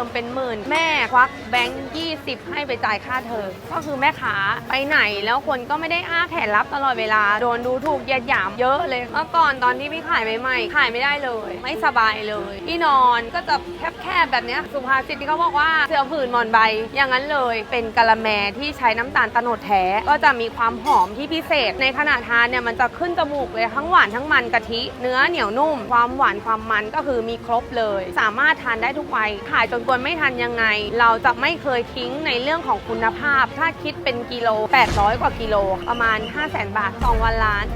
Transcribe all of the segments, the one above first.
อมเป็นหมื่น แม่ควักแบงค์20ให้ไปจ่ายค่าเทอมก็คือแม่ค้าไปไหนแล้วคนก็ไม่ได้อ้าแขนรับตลอดเวลา โดนดูถูกเหยียดหยามเยอะเลยเมื่อก่อนตอนที่พี่ขายใหม่ๆขายไม่ได้เลย ไม่สบายเลยที่นอนก็จะแคบๆแบบนี้สุภาษิตที่เขาบอกว่าเสือผืนหมอนใบ อย่างนั้นเลยเป็นกะละแมที่ใช้น้ำตาลตะโนดแท้ ก็จะมีความหอมที่พิเศษ ในขณะทานเนี่ยมันจะขึ้นจมูกเลยทั้งหวานทั้งมันกะทิ เนื้อเหนียวนุ่ม ความหวานความมันก็คือมีครบเลย สามารถทานได้ทุกวัยขายจนกวนไม่ทันยังไง เราจะไม่เคยทิ้งในเรื่องของคุณภาพ ถ้าคิดเป็นกิโล 800 กว่ากิโล ประมาณ 5 0 0 0 0 0 บาทสองวันล้าน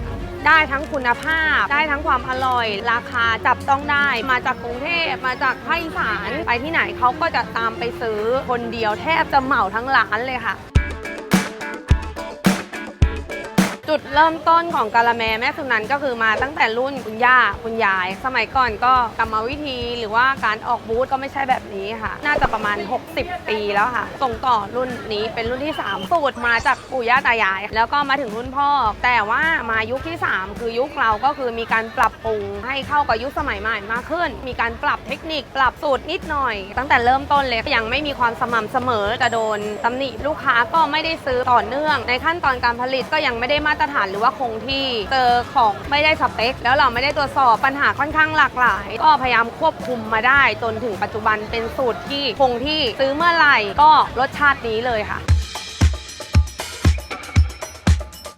ได้ทั้งคุณภาพ ได้ทั้งความอร่อย ราคาจับต้องได้ มาจากกรุงเทพ มาจากภาคอีสาน ไปที่ไหนเขาก็จะตามไปซื้อ คนเดียวแทบจะเหมาทั้งร้านเลยค่ะ จุดเริ่มต้นของกาละแมแม่สุนันก็คือมาตั้งแต่รุ่นคุณย่าคุณยาย สมัยก่อนก็กรรมวิธีหรือว่าการออกบูธก็ไม่ใช่แบบนี้ค่ะ น่าจะประมาณ 60 ปีแล้วค่ะ ส่งต่อรุ่นนี้เป็นรุ่นที่ 3 สูตรมาจากปู่ย่าตายาย แล้วก็มาถึงรุ่นพ่อ แต่ว่ามายุคที่ 3 คือยุคเราก็คือมีการปรับปรุงให้เข้ากับยุคสมัยใหม่มากขึ้น มีการปรับเทคนิคปรับสูตรนิดหน่อย ตั้งแต่เริ่มต้นเลยยังไม่มีความสม่ำเสมอจะโดนตำหนิลูกค้าก็ไม่ได้ซื้อต่อเนื่อง ในขั้นตอนการผลิตก็ยังไม่ได้มาตรรฐานหรือว่าคงที่เจอของไม่ได้สเปค แล้วเราไม่ได้ตรวจสอบปัญหาค่อนข้างหลากหลาย ก็พยายามควบคุมมาได้ จนถึงปัจจุบันเป็นสูตรที่คงที่ซื้อเมื่อไหร่ก็รสชาตินี้เลยค่ะ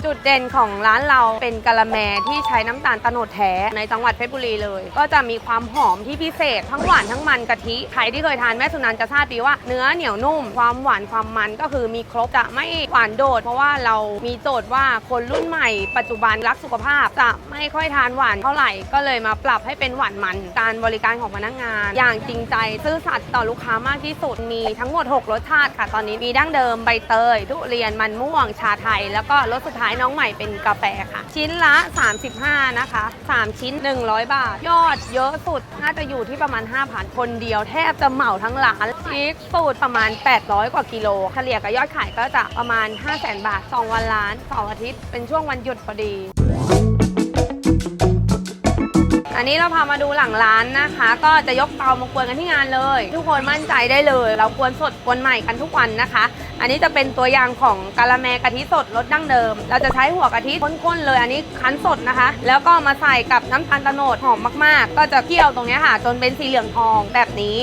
จุดเด่นของร้านเราเป็นกะละแมที่ใช้น้ำตาลตะโนดแท้ในจังหวัดเพชรบุรีเลย ก็จะมีความหอมที่พิเศษ ทั้งหวานทั้งมันกะทิใครที่เคยทานแม่สุนันจะทราบดีว่าเนื้อเหนียวนุ่ม ความหวานความมันก็คือมีครบจะไม่หวานโดด เพราะว่าเรามีโจทย์ว่าคนรุ่นใหม่ ปัจจุบันรักสุขภาพจะไม่ค่อยทานหวานเท่าไหร่ก็เลยมาปรับให้เป็นหวานมัน การบริการของพนักงาน อย่างจริงใจซื่อสัตย์ต่อลูกค้ามากที่สุดมีทั้งหมด 6 รสชาติค่ะตอนนี้มีดั้งเดิมใบเตยทุเรียนมันม่วงชาไทย แล้วก็รสสุดท้ายน้องใหม่เป็นกาแฟค่ะ ชิ้นละ 35 นะคะ 3 ชิ้น 100 บาท ยอดเยอะสุดน่าจะอยู่ที่ประมาณ 5,000 คนเดียวแทบจะเหมาทั้งร้านชีสสูตรประมาณ 800 กว่ากิโลเฉลี่ยกับยอดขายก็จะประมาณ 500,000 บาท 2 วันล้านเสาร์อาทิตย์ เป็นช่วงวันหยุดพอดี อันนี้เราพามาดูหลังร้านนะคะ ก็จะยกเตามากวนกันที่งานเลย ทุกคนมั่นใจได้เลย เรากวนสดกวนใหม่กันทุกวันนะคะ อันนี้จะเป็นตัวอย่างของกะละแมกะทิสดรสดั้งเดิม เราจะใช้หัวกะทิข้นๆเลย อันนี้คั้นสดนะคะ แล้วก็มาใส่กับน้ำตาลตะโนดหอมมากๆ ก็จะเคี่ยวตรงนี้ค่ะ จนเป็นสีเหลืองทองแบบนี้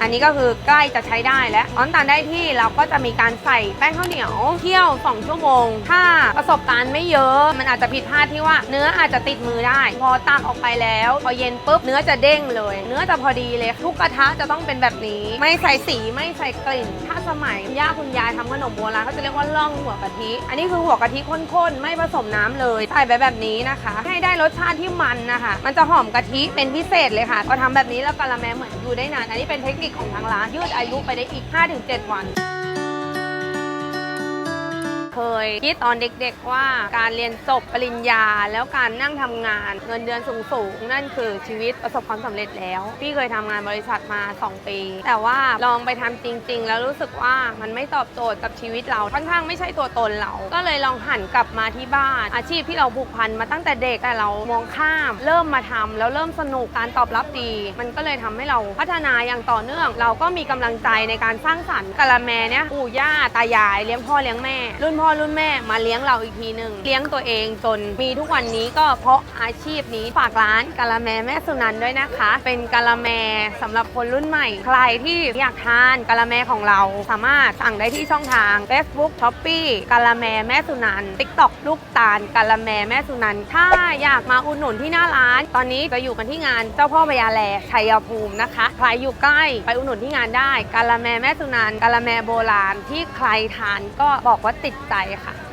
อันนี้ก็คือใกล้จะใช้ได้แล้วน้ำตาลได้ที่เราก็จะมีการใส่แป้งข้าวเหนียวเคี่ยว 2 ชั่วโมง ถ้าประสบการณ์ไม่เยอะ มันอาจจะผิดพลาดที่ว่าเนื้ออาจจะติดมือได้ พอตักออกไปแล้ว พอเย็นปุ๊บเนื้อจะเด้งเลย เนื้อจะพอดีเลยทุกกระทะจะต้องเป็นแบบนี้ ไม่ใส่สีไม่ใส่กลิ่น ถ้าสมัยย่าคุณยายทำขนมโบราณเขาจะเรียกว่าล่องหัวกะทิ อันนี้คือหัวกะทิข้นๆไม่ผสมน้ำเลยใส่ไปแบบนี้นะคะ ให้ได้รสชาติที่มันนะคะ มันจะหอมกะทิเป็นพิเศษเลยค่ะพอทำแบบนี้แล้วกะละแมเหมือนอยู่ได้นานอันนี้เป็นเทคนิคของทางร้านยืดอายุไปได้อีก 5-7 วัน เคยคิดตอนเด็กๆว่าการเรียนจบปริญญา แล้วการนั่งทำงานเงินเดือนสูงๆนั่นคือชีวิตประสบความสำเร็จแล้ว พี่เคยทำงานบริษัทมา 2 ปี แต่ว่าลองไปทำจริง ๆ แล้วรู้สึกว่ามันไม่ตอบโจทย์กับชีวิตเราค่อนข้างไม่ใช่ตัวตนเรา ก็เลยลองหันกลับมาที่บ้าน อาชีพที่เราผูกพันมาตั้งแต่เด็กแต่เรามองข้าม เริ่มมาทำแล้วเริ่มสนุกการตอบรับดี มันก็เลยทำให้เราพัฒนาอย่างต่อเนื่อง เราก็มีกำลังใจในการสร้างสรรค์กะละแมเนี่ยปู่ย่าตายายเลี้ยงพ่อเลี้ยงแม่รุ่นพ่อพ่อรุ่นแม่มาเลี้ยงเราอีกทีหนึ่งเลี้ยงตัวเองจนมีทุกวันนี้ก็เพราะอาชีพนี้ฝากร้านกะละแมแม่สุนันด้วยนะคะ เป็นกะละแมสำหรับคนรุ่นใหม่ ใครที่อยากทานกะละแมของเราสามารถสั่งได้ที่ช่องทาง Facebook s h o p e e กะละแมแม่สุนันท์ TikTok ลูกตาลกะละแมแม่สุนันถ้าอยากมาอุดหนุนที่หน้าร้าน ตอนนี้จะอยู่กันที่งานเจ้าพ่อพญาแลชัยภูมินะคะใครอยู่ใกล้ไปอุดหนุนที่งานได้กะละแมแม่สุนันกะละแมโบราณที่ใครทานก็บอกว่าติดใจค่ะ